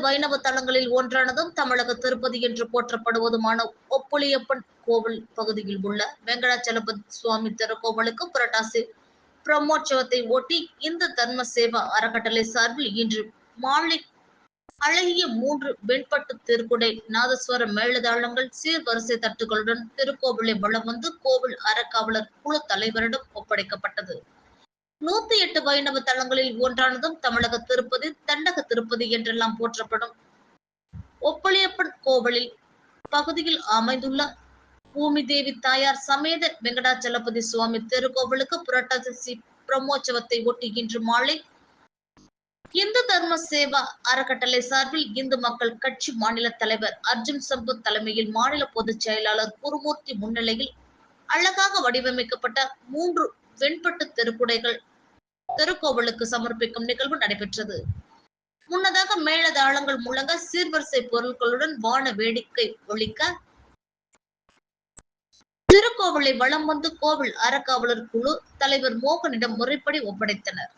வைணவ தலங்களில் ஒன்றானதும் தமிழக திருப்பதி என்று போற்றப்படுவதுமான ஒப்புளியப்பன் கோவில் பகுதியில் உள்ள வெங்கடாச்சலபதி சுவாமி திருக்கோவிலுக்கு புரட்டாசி பிரம்மோற்சவத்தை ஒட்டி இந்த தர்ம சேவா அறக்கட்டளை சார்பில் இன்று மாலை அழகிய மூன்று வெண்பட்டு திருக்குடை நாதஸ்வர மேளதாளங்கள் சீர்வரிசை தட்டுகளுடன் திருக்கோவிலை வளம் வந்து கோவில் அறக்காவலர் குழு தலைவரிடம் ஒப்படைக்கப்பட்டது. நூத்தி எட்டு வைணவ தலங்களில் ஒன்றானதும் தமிழக திருப்பதி தண்டக திருப்பதி என்றெல்லாம் போற்றப்படும். ஒப்பளியப்பன் கோவிலில் பகுதியில் அமைந்துள்ள பூமி தேவி தாயார் சமேத வெங்கடாச்சலபதி சுவாமி திருக்கோவிலுக்கு புரட்டாசி பிரம்மோற்சவத்தை ஒட்டி இன்று மாலை இந்து தர்ம சேவா அறக்கட்டளை சார்பில் இந்து மக்கள் கட்சி மாநில தலைவர் அர்ஜுன் சம்பத் தலைமையில் மாநில பொதுச் செயலாளர் குருமூர்த்தி முன்னிலையில் அழகாக வடிவமைக்கப்பட்ட மூன்று வெண்பட்டு தெருக்குடைகள் திருக்கோவிலுக்கு சமர்ப்பிக்கும் நிகழ்வு நடைபெற்றது. முன்னதாக மேளதாளங்கள் முழங்க சீர்வரிசை பொருட்களுடன் வான வேடிக்கை ஒழிக்க திருக்கோவிலை வலம் வந்து கோவில் அறக்காவலர் குழு தலைவர் மோகனிடம் முறைப்படி ஒப்படைத்தனர்.